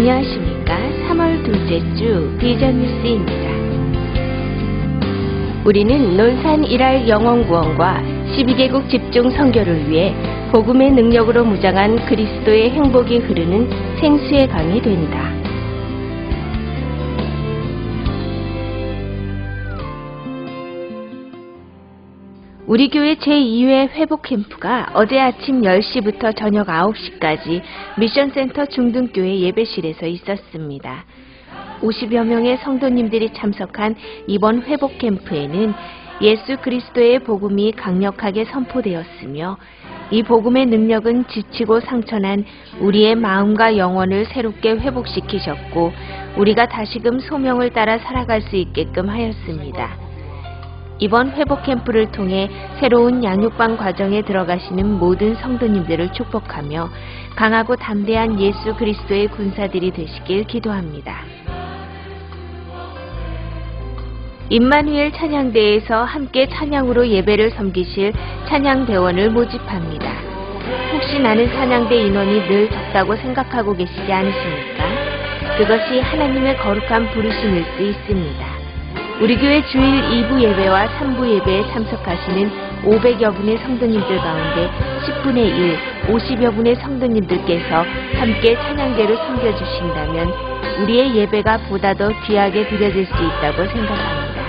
안녕하십니까. 3월 둘째 주 비전 뉴스입니다. 우리는 논산 일할 영원 구원과 12개국 집중 선교를 위해 복음의 능력으로 무장한 그리스도의 행복이 흐르는 생수의 강이 된다. 우리 교회 제2회 회복 캠프가 어제 아침 10시부터 저녁 9시까지 미션센터 중등교회 예배실에서 있었습니다. 50여 명의 성도님들이 참석한 이번 회복 캠프에는 예수 그리스도의 복음이 강력하게 선포되었으며 이 복음의 능력은 지치고 상처난 우리의 마음과 영혼을 새롭게 회복시키셨고 우리가 다시금 소명을 따라 살아갈 수 있게끔 하였습니다. 이번 회복 캠프를 통해 새로운 양육방 과정에 들어가시는 모든 성도님들을 축복하며 강하고 담대한 예수 그리스도의 군사들이 되시길 기도합니다. 임마누엘 찬양대에서 함께 찬양으로 예배를 섬기실 찬양대원을 모집합니다. 혹시 나는 찬양대 인원이 늘 적다고 생각하고 계시지 않으십니까? 그것이 하나님의 거룩한 부르심일 수 있습니다. 우리 교회 주일 2부 예배와 3부 예배에 참석하시는 500여 분의 성도님들 가운데 10분의 1, 50여 분의 성도님들께서 함께 찬양대로 섬겨주신다면 우리의 예배가 보다 더 귀하게 드려질 수 있다고 생각합니다.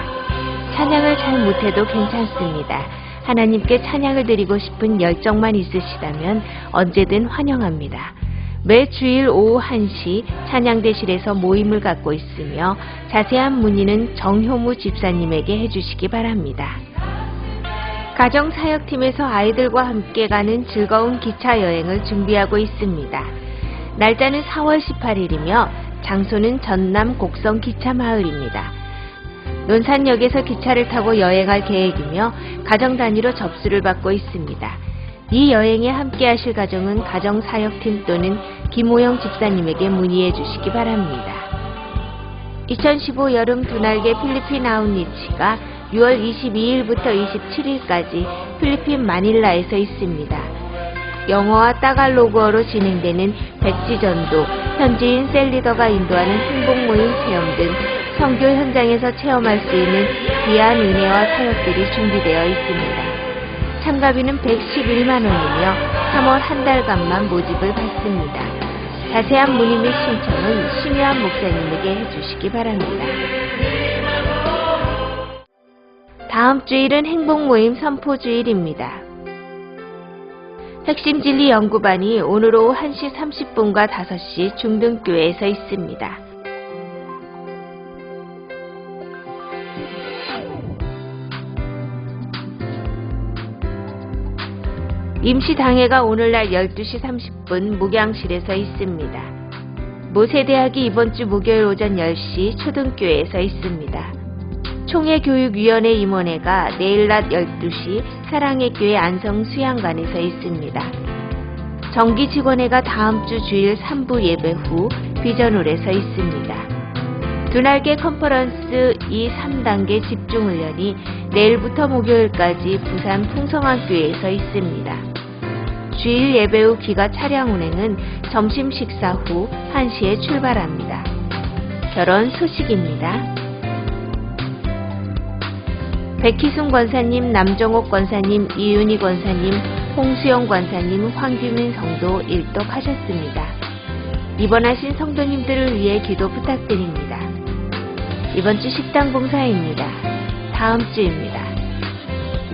찬양을 잘 못해도 괜찮습니다. 하나님께 찬양을 드리고 싶은 열정만 있으시다면 언제든 환영합니다. 매 주일 오후 1시 찬양대실에서 모임을 갖고 있으며 자세한 문의는 정효무 집사님에게 해주시기 바랍니다. 가정사역팀에서 아이들과 함께 가는 즐거운 기차 여행을 준비하고 있습니다. 날짜는 4월 18일이며 장소는 전남 곡성 기차 마을입니다. 논산역에서 기차를 타고 여행할 계획이며 가정 단위로 접수를 받고 있습니다. 이 여행에 함께 하실 가정은 가정사역팀 또는 김호영 집사님에게 문의해 주시기 바랍니다. 2015 여름 두날개 필리핀 아웃리치가 6월 22일부터 27일까지 필리핀 마닐라에서 있습니다. 영어와 따갈로그어로 진행되는 백지전도, 현지인 셀리더가 인도하는 행복 모임 체험 등 성교 현장에서 체험할 수 있는 귀한 은혜와 사역들이 준비되어 있습니다. 참가비는 111만 원이며 3월 한 달간만 모집을 받습니다. 자세한 문의 및 신청은 심유한 목사님에게 해주시기 바랍니다. 다음 주일은 행복 모임 선포 주일입니다. 핵심 진리 연구반이 오늘 오후 1시 30분과 5시 중등교회에서 있습니다. 임시당회가 오늘날 12시 30분 목양실에서 있습니다. 모세대학이 이번 주 목요일 오전 10시 초등교회에서 있습니다. 총회교육위원회 임원회가 내일 낮 12시 사랑의 교회 안성 수양관에서 있습니다. 정기 직원회가 다음 주 주일 3부 예배 후 비전홀에서 있습니다. 두날개 컨퍼런스 2, 3단계 집중훈련이 내일부터 목요일까지 부산 풍성학교에서 있습니다. 주일 예배 후 기가 차량 운행은 점심 식사 후 1시에 출발합니다. 결혼 소식입니다. 백희순 권사님, 남정옥 권사님, 이윤희 권사님, 홍수영 권사님, 황규민 성도 일독하셨습니다. 입원하신 성도님들을 위해 기도 부탁드립니다. 이번 주 식당 봉사입니다. 다음 주입니다.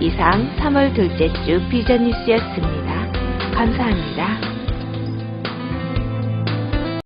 이상 3월 둘째 주 비전 뉴스였습니다. 감사합니다.